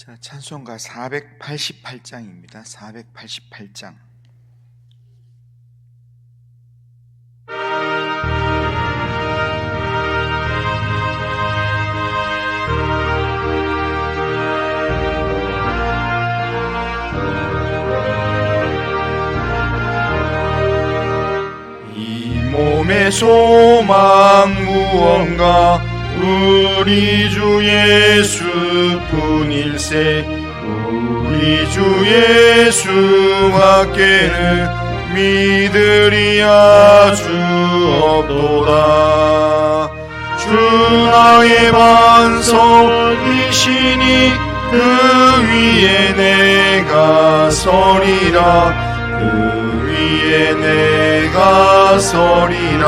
자, 찬송가 488장입니다. 488장. 이 몸의 소망 무언가 우리 주 예수뿐 일세 우리 주 예수밖에는 믿으리 아주 없도다. 주 나의 반석이시니 그 위에 내가 서리라. 그 위에 내가 서리라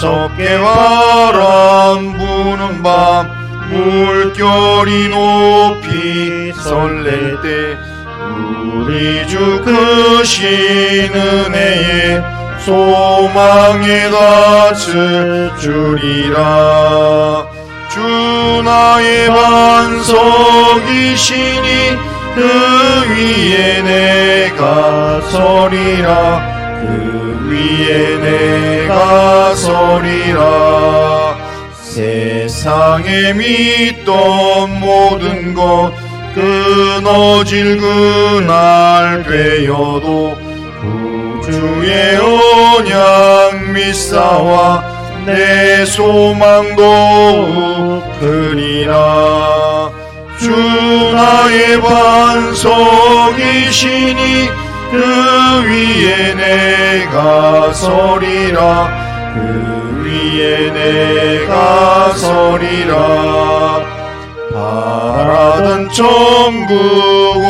무섭게 바람 부는 밤 물결이 높이 설렐 때 우리 주 크신 은혜에 소망에 닿을 줄이라. 주 나의 반석이시니 그 위에 내가 서리라. 그 위에 내가 서리라. 세상에 믿던 모든 것 끊어질 그날 되어도 구주의 언약 믿사와 내 소망도 크리라. 주 나의 반석이시니 그 위에 내가 서리라. 그 위에 내가 서리라. 바라던 천국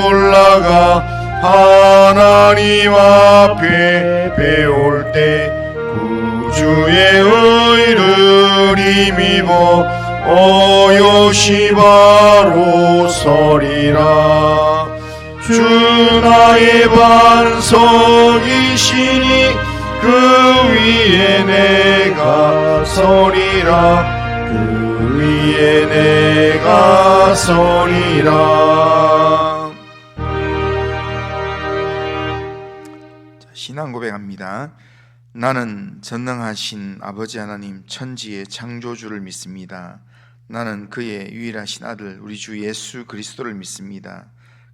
올라가 하나님 앞에 배울 때 구주의 의를 힘입어 어여시 바로 서리라 주 나의 반석이시니 그 위에 내가 서리라 그 위에 내가 서리라 자, 신앙 고백합니다. 나는 전능하신 아버지 하나님 천지의 창조주를 믿습니다. 나는 그의 유일하신 아들 우리 주 예수 그리스도를 믿습니다.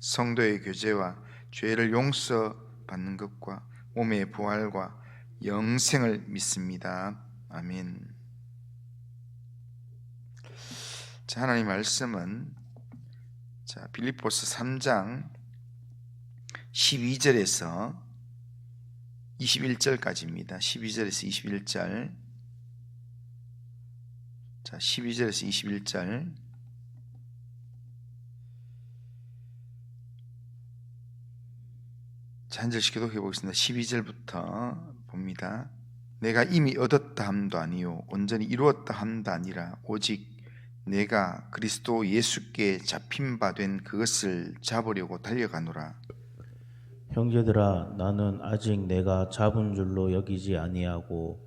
성도의 교제와 죄를 용서받는 것과 몸의 부활과 영생을 믿습니다. 아멘. 자, 하나님 말씀은 자, 빌립보스 3장 12절에서 21절까지입니다. 12절에서 21절. 자, 12절에서 21절. 자, 한 절씩 기도해 보겠습니다. 12절부터 봅니다. 내가 이미 얻었다 함도 아니요 온전히 이루었다 함도 아니라 오직 내가 그리스도 예수께 잡힌 바 된 그것을 잡으려고 달려가노라. 형제들아 나는 아직 내가 잡은 줄로 여기지 아니하고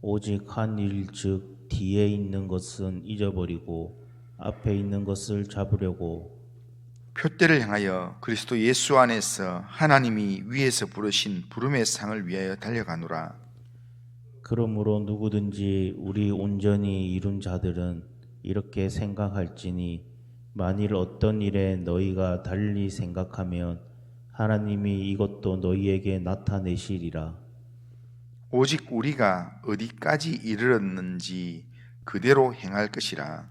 오직 한 일 즉 뒤에 있는 것은 잊어버리고 앞에 있는 것을 잡으려고 표대를 향하여 그리스도 예수 안에서 하나님이 위에서 부르신 부름의 상을 위하여 달려가노라. 그러므로 누구든지 우리 온전히 이룬 자들은 이렇게 생각할지니 만일 어떤 일에 너희가 달리 생각하면 하나님이 이것도 너희에게 나타내시리라 오직 우리가 어디까지 이르렀는지 그대로 행할 것이라.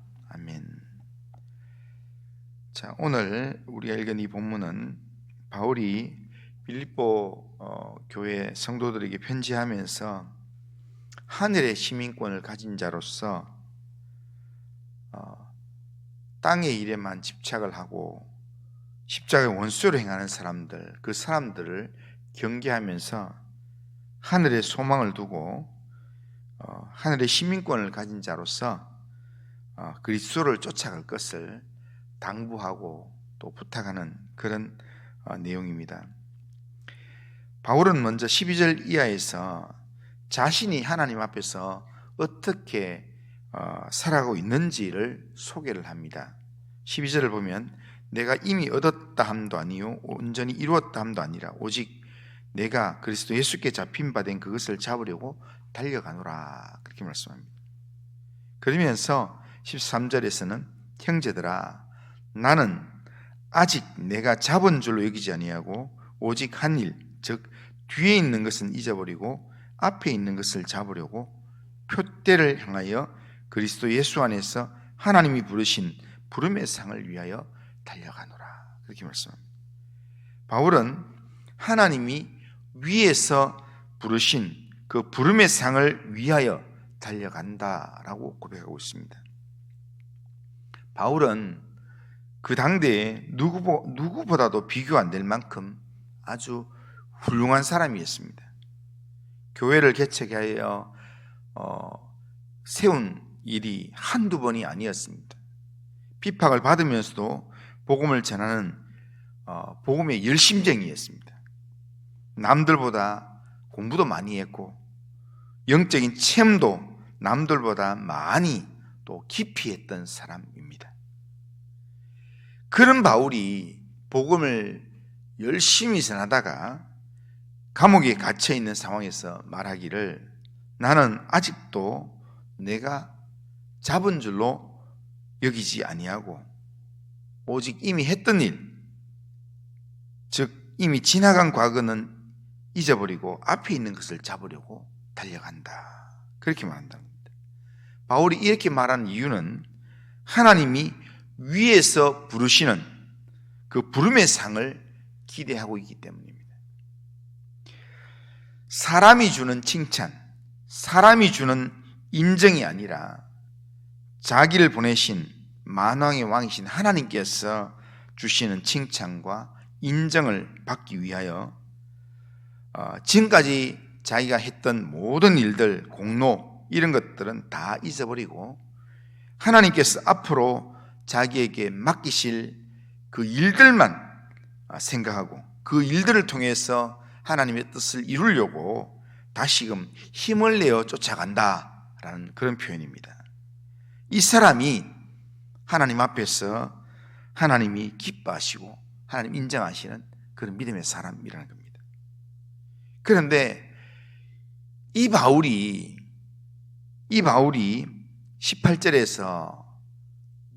아멘. 자 오늘 우리가 읽은 이 본문은 바울이 빌립보 어, 교회 성도들에게 편지하면서 하늘의 시민권을 가진 자로서 어, 땅의 일에만 집착을 하고 십자가의 원수로 행하는 사람들, 그 사람들을 경계하면서 하늘의 소망을 두고 어, 하늘의 시민권을 가진 자로서 어, 그리스도를 쫓아갈 것을 당부하고 또 부탁하는 그런 어, 내용입니다. 바울은 먼저 12절 이하에서 자신이 하나님 앞에서 어떻게 어, 살아가고 있는지를 소개를 합니다. 12절을 보면 내가 이미 얻었다 함도 아니요 온전히 이루었다 함도 아니라 오직 내가 그리스도 예수께 잡힌 바 된 그것을 잡으려고 달려가노라 그렇게 말씀합니다. 그러면서 13절에서는 형제들아 나는 아직 내가 잡은 줄로 여기지 아니하고 오직 한 일, 즉 뒤에 있는 것은 잊어버리고 앞에 있는 것을 잡으려고 표대를 향하여 그리스도 예수 안에서 하나님이 부르신 부름의 상을 위하여 달려가노라. 그렇게 말씀합니다. 바울은 하나님이 위에서 부르신 그 부름의 상을 위하여 달려간다라고 고백하고 있습니다. 바울은 그 당대에 누구, 누구보다도 비교 안 될 만큼 아주 훌륭한 사람이었습니다. 교회를 개척하여 어, 세운 일이 한두 번이 아니었습니다. 비박을 받으면서도 복음을 전하는 어, 복음의 열심쟁이였습니다. 남들보다 공부도 많이 했고 영적인 체험도 남들보다 많이 또 깊이 했던 사람입니다. 그런 바울이 복음을 열심히 전하다가 감옥에 갇혀 있는 상황에서 말하기를 나는 아직도 내가 잡은 줄로 여기지 아니하고 오직 이미 했던 일, 즉 이미 지나간 과거는 잊어버리고 앞에 있는 것을 잡으려고 달려간다. 그렇게 겁니다. 바울이 이렇게 말하는 이유는 하나님이 위에서 부르시는 그 부름의 상을 기대하고 있기 때문입니다. 사람이 주는 칭찬, 사람이 주는 인정이 아니라 자기를 보내신 만왕의 왕이신 하나님께서 주시는 칭찬과 인정을 받기 위하여 어, 지금까지 자기가 했던 모든 일들, 공로 이런 것들은 다 잊어버리고 하나님께서 앞으로 자기에게 맡기실 그 일들만 생각하고 그 일들을 통해서 하나님의 뜻을 이루려고 다시금 힘을 내어 쫓아간다라는 그런 표현입니다. 이 사람이 하나님 앞에서 하나님이 기뻐하시고 하나님 인정하시는 그런 믿음의 사람이라는 겁니다. 그런데 이 바울이 이 바울이 18절에서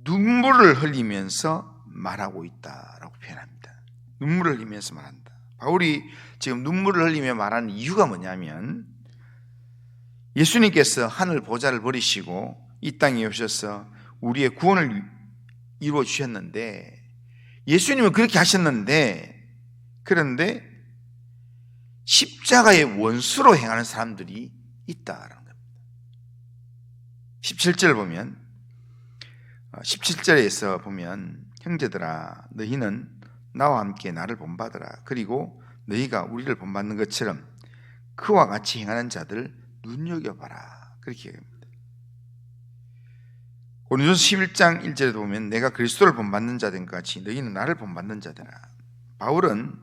눈물을 흘리면서 말하고 있다라고 표현합니다. 눈물을 흘리면서 말한다. 바울이 지금 눈물을 흘리며 말하는 이유가 뭐냐면 예수님께서 하늘 보좌를 버리시고 이 땅에 오셔서 우리의 구원을 이루어 주셨는데 예수님은 그렇게 하셨는데 그런데 십자가의 원수로 행하는 사람들이 겁니다. 17절 보면 17절에서 보면 형제들아 너희는 나와 함께 나를 본받으라 그리고 너희가 우리를 본받는 것처럼 그와 같이 행하는 자들 눈여겨봐라 그렇게 얘기합니다. 고린도서 11장 1절에 보면 내가 그리스도를 본받는 자된 같이 너희는 나를 본받는 자되라. 바울은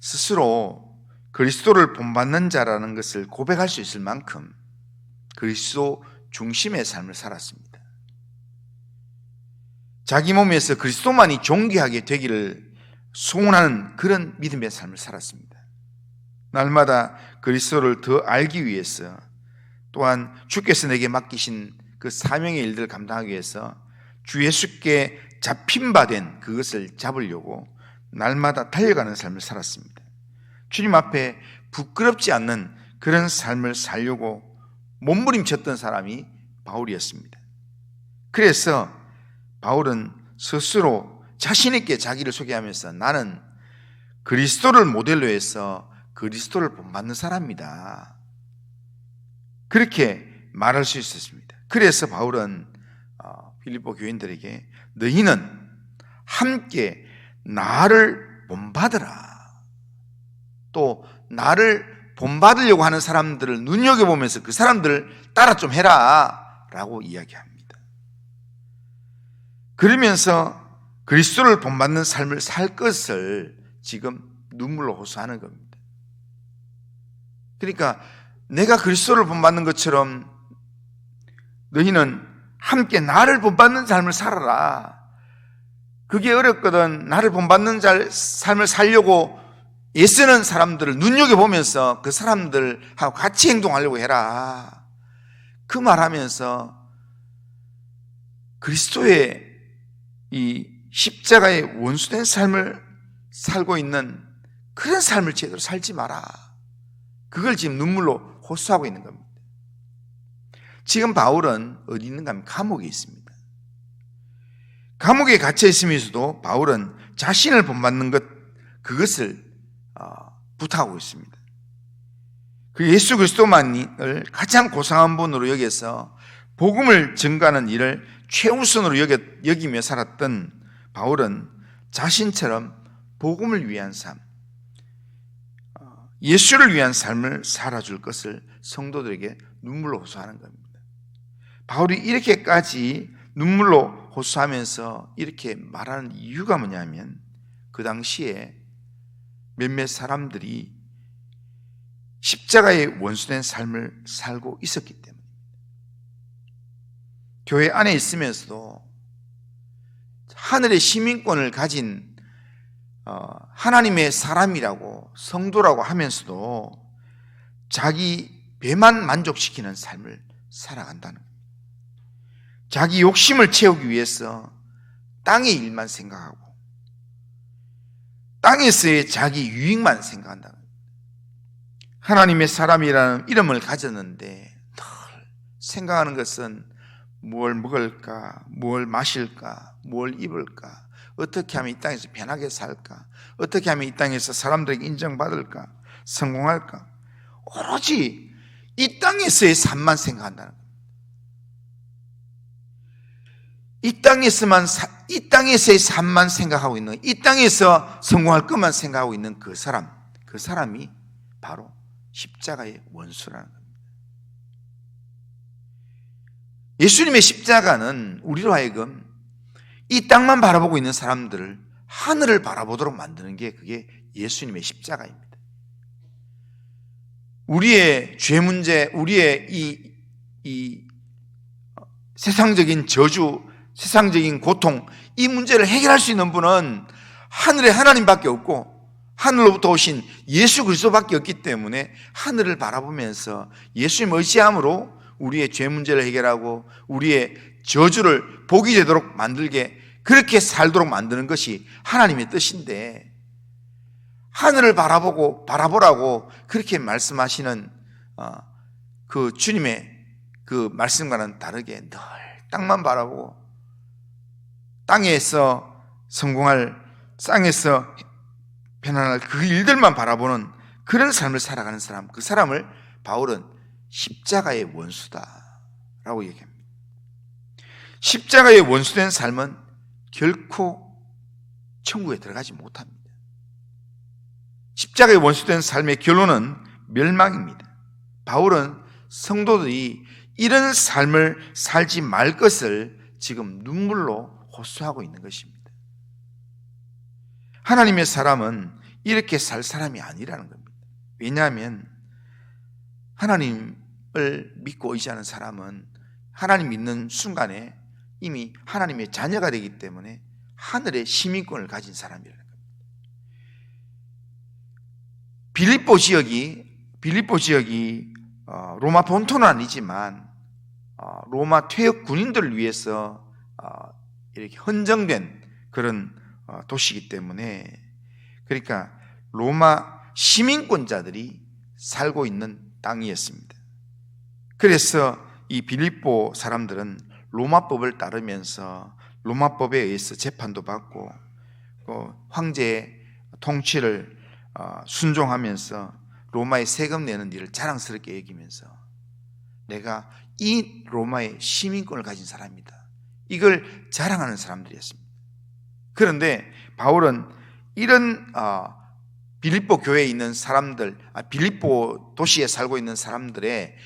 스스로 그리스도를 본받는 자라는 것을 고백할 수 있을 만큼 그리스도 중심의 삶을 살았습니다. 자기 몸에서 그리스도만이 존귀하게 되기를 소원하는 그런 믿음의 삶을 살았습니다. 날마다 그리스도를 더 알기 위해서 또한 주께서 내게 맡기신 그 사명의 일들을 감당하기 위해서 주 예수께 잡힌 바 된 그것을 잡으려고 날마다 달려가는 삶을 살았습니다. 주님 앞에 부끄럽지 않는 그런 삶을 살려고 몸부림쳤던 사람이 바울이었습니다. 그래서 바울은 스스로 자신있게 자기를 소개하면서 나는 그리스도를 모델로 해서 그리스도를 본받는 사람이다. 그렇게 말할 수 있었습니다. 그래서 바울은 어, 빌립보 교인들에게 너희는 함께 나를 본받으라. 또 나를 본받으려고 하는 사람들을 눈여겨보면서 그 사람들을 따라 좀 해라. 라고 이야기합니다. 그러면서 그리스도를 본받는 삶을 살 것을 지금 눈물로 호소하는 겁니다. 그러니까 내가 그리스도를 본받는 것처럼 너희는 함께 나를 본받는 삶을 살아라. 그게 어렵거든. 나를 본받는 잘- 삶을 살려고 애쓰는 사람들을 눈여겨보면서 그 사람들하고 같이 행동하려고 해라. 그 말하면서 그리스도의 이 십자가의 원수된 삶을 살고 있는 그런 삶을 제대로 살지 마라. 그걸 지금 눈물로 호소하고 있는 겁니다. 지금 바울은 어디 있는가 하면 감옥에 있습니다. 감옥에 갇혀 있으면서도 바울은 자신을 본받는 것, 그것을 어, 부탁하고 있습니다. 그 예수 그리스도만을 가장 고상한 분으로 여겨서 복음을 증가하는 일을 최우선으로 여기며 살았던 바울은 자신처럼 복음을 위한 삶, 어, 예수를 위한 삶을 살아줄 것을 성도들에게 눈물로 호소하는 겁니다. 바울이 이렇게까지 눈물로 호소하면서 이렇게 말하는 이유가 뭐냐면 그 당시에 몇몇 사람들이 십자가의 원수된 삶을 살고 있었기 때문입니다. 교회 안에 있으면서도 하늘의 시민권을 가진 어, 하나님의 사람이라고 성도라고 하면서도 자기 배만 만족시키는 삶을 살아간다는 겁니다. 자기 욕심을 채우기 위해서 땅의 일만 생각하고 땅에서의 자기 유익만 생각한다. 하나님의 사람이라는 이름을 가졌는데 늘 생각하는 것은 뭘 먹을까, 뭘 마실까, 뭘 입을까, 어떻게 하면 이 땅에서 편하게 살까, 어떻게 하면 이 땅에서 사람들에게 인정받을까, 성공할까. 오로지 이 땅에서의 삶만 생각한다는 거예요. 이 땅에서만 사- 이 땅에서의 삶만 생각하고 있는 이 땅에서 성공할 것만 생각하고 있는 그 사람 그 사람이 바로 십자가의 원수라는 겁니다. 예수님의 십자가는 우리로 하여금 이 땅만 바라보고 있는 사람들을 하늘을 바라보도록 만드는 게 그게 예수님의 십자가입니다. 우리의 죄 문제, 우리의 이, 이 세상적인 저주, 세상적인 고통, 이 문제를 해결할 수 있는 분은 하늘에 하나님밖에 없고 하늘로부터 오신 예수 그리스도밖에 없기 때문에 하늘을 바라보면서 예수님 의지함으로 우리의 죄 문제를 해결하고 우리의 저주를 복이 되도록 만들게 그렇게 살도록 만드는 것이 하나님의 뜻인데 하늘을 바라보고 바라보라고 그렇게 말씀하시는 어, 그 주님의 그 말씀과는 다르게 늘 땅만 바라보고 땅에서 성공할 땅에서 편안할 그 일들만 바라보는 그런 삶을 살아가는 사람 그 사람을 바울은 십자가의 원수다라고 얘기합니다. 십자가의 원수된 삶은 결코 천국에 들어가지 못합니다. 십자가의 원수된 삶의 결론은 멸망입니다. 바울은 성도들이 이런 삶을 살지 말 것을 지금 눈물로 호소하고 있는 것입니다. 하나님의 사람은 이렇게 살 사람이 아니라는 겁니다. 왜냐하면 하나님을 믿고 의지하는 사람은 하나님 믿는 순간에 이미 하나님의 자녀가 되기 때문에 하늘의 시민권을 가진 사람이라는 겁니다. 빌립보 지역이 빌립보 지역이 어, 로마 본토는 아니지만 어, 로마 퇴역 군인들을 위해서 어, 이렇게 헌정된 그런 어, 도시이기 때문에 그러니까 로마 시민권자들이 살고 있는 땅이었습니다. 그래서 이 빌립보 사람들은 로마법을 따르면서 로마법에 의해서 재판도 받고 그 황제의 통치를 어, 순종하면서 로마의 세금 내는 일을 자랑스럽게 여기면서 내가 이 로마의 시민권을 가진 사람이다. 이걸 자랑하는 사람들이었습니다. 그런데 바울은 이런 어, 빌립보 교회에 있는 사람들, 아, 빌립보 도시에 살고 있는 사람들의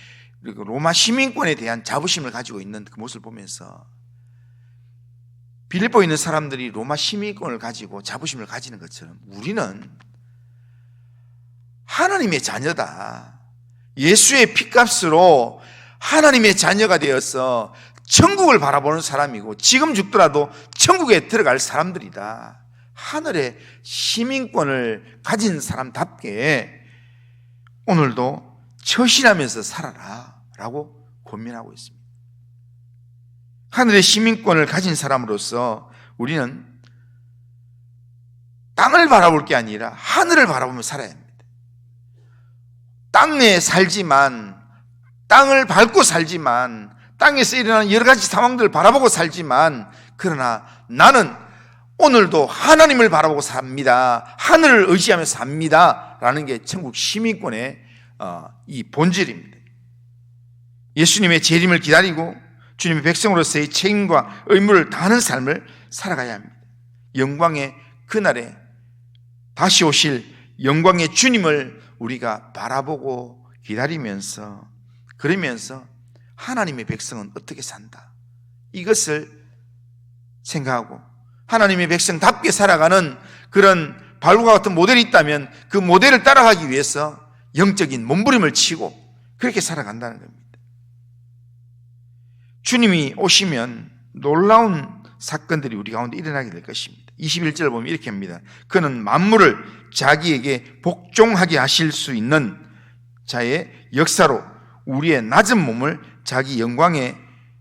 로마 시민권에 대한 자부심을 가지고 있는 그 모습을 보면서 빌립보에 있는 사람들이 로마 시민권을 가지고 자부심을 가지는 것처럼 우리는 하나님의 자녀다. 예수의 피값으로 하나님의 자녀가 되어서 천국을 바라보는 사람이고 지금 죽더라도 천국에 들어갈 사람들이다. 하늘의 시민권을 가진 사람답게 오늘도 처신하면서 살아라 라고 권면하고 있습니다. 하늘의 시민권을 가진 사람으로서 우리는 땅을 바라볼 게 아니라 하늘을 바라보며 살아야 합니다. 땅에 살지만 땅을 밟고 살지만 땅에서 일어나는 여러 가지 상황들을 바라보고 살지만 그러나 나는 오늘도 하나님을 바라보고 삽니다. 하늘을 의지하며 삽니다. 라는 게 천국 시민권의 어, 이 본질입니다. 예수님의 재림을 기다리고 주님의 백성으로서의 책임과 의무를 다하는 삶을 살아가야 합니다. 영광의 그날에 다시 오실 영광의 주님을 우리가 바라보고 기다리면서 그러면서 하나님의 백성은 어떻게 산다. 이것을 생각하고 하나님의 백성답게 살아가는 그런 바울과 같은 모델이 있다면 그 모델을 따라가기 위해서 영적인 몸부림을 치고 그렇게 살아간다는 겁니다. 주님이 오시면 놀라운 사건들이 우리 가운데 일어나게 될 것입니다. 21절을 보면 이렇게 합니다. 그는 만물을 자기에게 복종하게 하실 수 있는 자의 역사로 우리의 낮은 몸을 자기 영광의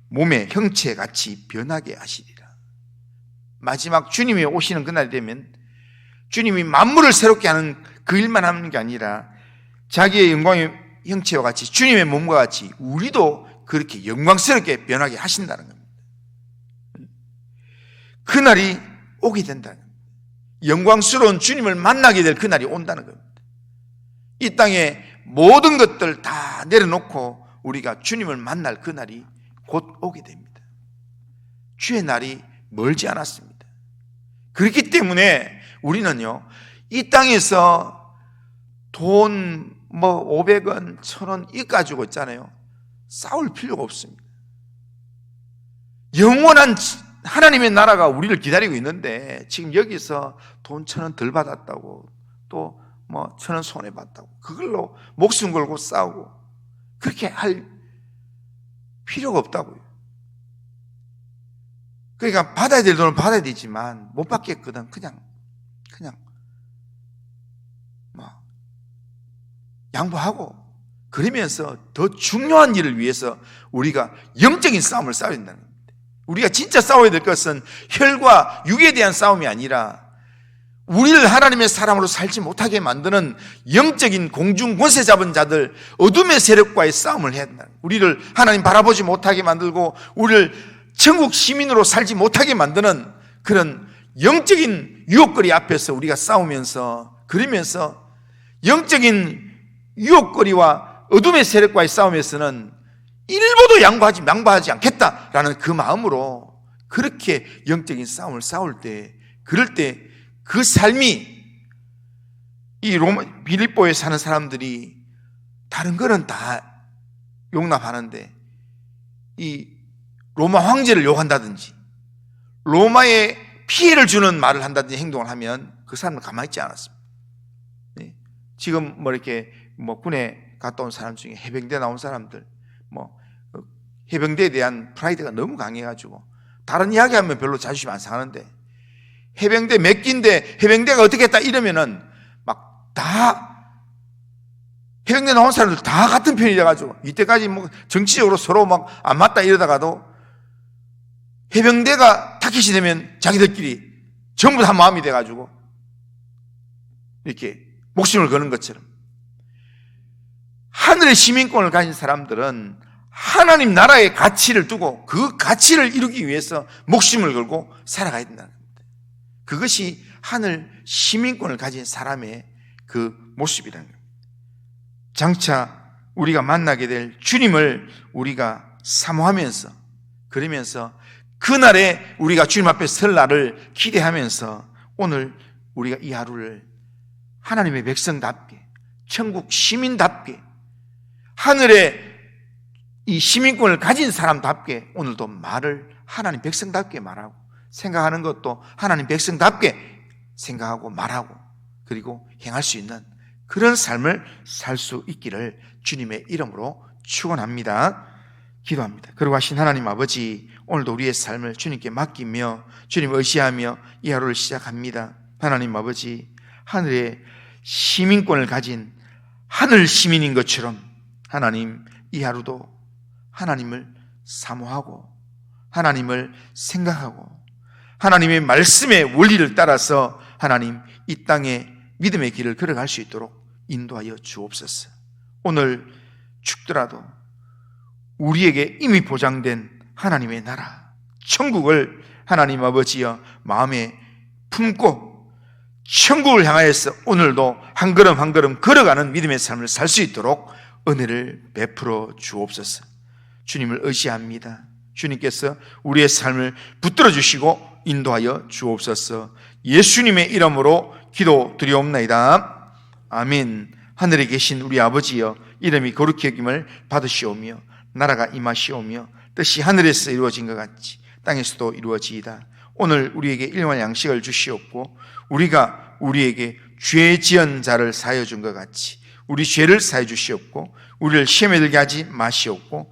몸의 형체 같이 변하게 하시리라. 마지막 주님이 오시는 그날이 되면 주님이 만물을 새롭게 하는 그 일만 하는 게 아니라 자기의 영광의 형체와 같이 주님의 몸과 같이 우리도 그렇게 영광스럽게 변하게 하신다는 겁니다. 그날이 오게 된다는 겁니다. 영광스러운 주님을 만나게 될 그날이 온다는 겁니다. 이 땅에 모든 것들 다 내려놓고 우리가 주님을 만날 그날이 곧 오게 됩니다. 주의 날이 멀지 않았습니다. 그렇기 때문에 우리는요, 이 땅에서 돈, 뭐, 500원, 1000원, 이 가지고 있잖아요. 싸울 필요가 없습니다. 영원한 하나님의 나라가 우리를 기다리고 있는데, 지금 여기서 돈 천 원 덜 받았다고, 또 뭐, 천 원 손해 봤다고, 그걸로 목숨 걸고 싸우고, 그렇게 할 필요가 없다고요. 그러니까 받아야 될 돈을 받아야 되지만 못 받겠거든. 그냥 그냥 뭐 양보하고 그러면서 더 중요한 일을 위해서 우리가 영적인 싸움을 싸워야 된다는 겁니다. 우리가 진짜 싸워야 될 것은 혈과 육에 대한 싸움이 아니라 우리를 하나님의 사람으로 살지 못하게 만드는 영적인 공중 권세 잡은 자들 어둠의 세력과의 싸움을 해야 된다. 우리를 하나님 바라보지 못하게 만들고 우리를 천국 시민으로 살지 못하게 만드는 그런 영적인 유혹거리 앞에서 우리가 싸우면서 그러면서 영적인 유혹거리와 어둠의 세력과의 싸움에서는 일보도 양보하지 양보하지 않겠다라는 그 마음으로 그렇게 영적인 싸움을 싸울 때 그럴 때 그 삶이 이 로마 빌립보에 사는 사람들이 다른 거는 다 용납하는데 이 로마 황제를 욕한다든지 로마에 피해를 주는 말을 한다든지 행동을 하면 그 사람은 가만히 있지 않았습니다. 네. 지금 뭐 이렇게 뭐 군에 갔다 온 사람 중에 해병대 나온 사람들 뭐 어, 해병대에 대한 프라이드가 너무 강해가지고 다른 이야기하면 별로 자존심 안 상하는데 해병대 몇 기인데 해병대가 어떻게 했다 이러면은 막 다 해병대 나온 사람들 다 같은 편이 돼가지고 이때까지 뭐 정치적으로 서로 막 안 맞다 이러다가도 해병대가 타깃이 되면 자기들끼리 전부 다 마음이 돼가지고 이렇게 목숨을 거는 것처럼 하늘의 시민권을 가진 사람들은 하나님 나라의 가치를 두고 그 가치를 이루기 위해서 목숨을 걸고 살아가야 된다는 겁니다. 그것이 하늘 시민권을 가진 사람의 그 모습이라는 겁니다. 장차 우리가 만나게 될 주님을 우리가 사모하면서 그러면서 그날에 우리가 주님 앞에 설 날을 기대하면서 오늘 우리가 이 하루를 하나님의 백성답게 천국 시민답게 하늘의 이 시민권을 가진 사람답게 오늘도 말을 하나님 백성답게 말하고 생각하는 것도 하나님 백성답게 생각하고 말하고 그리고 행할 수 있는 그런 삶을 살 수 있기를 주님의 이름으로 축원합니다. 기도합니다. 그리고 하신 하나님 아버지 오늘도 우리의 삶을 주님께 맡기며 주님 의지하며 이 하루를 시작합니다. 하나님 아버지 하늘의 시민권을 가진 하늘 시민인 것처럼 하나님 이 하루도 하나님을 사모하고 하나님을 생각하고 하나님의 말씀의 원리를 따라서 하나님 이 땅에 믿음의 길을 걸어갈 수 있도록 인도하여 주옵소서. 오늘 죽더라도 우리에게 이미 보장된 하나님의 나라, 천국을 하나님 아버지여 마음에 품고 천국을 향하여서 오늘도 한 걸음 한 걸음 걸어가는 믿음의 삶을 살 수 있도록 은혜를 베풀어 주옵소서. 주님을 의지합니다. 주님께서 우리의 삶을 붙들어 주시고 인도하여 주옵소서. 예수님의 이름으로 기도 드리옵나이다. 아멘. 하늘에 계신 우리 아버지여 이름이 거룩히 여김을 받으시오며 나라가 임하시오며 뜻이 하늘에서 이루어진 것 같이 땅에서도 이루어지이다. 오늘 우리에게 일용할 양식을 주시옵고 우리가 우리에게 죄 지은 자를 사여 준 것 같이 우리 죄를 사해 주시옵고 우리를 시험에 들게 하지 마시옵고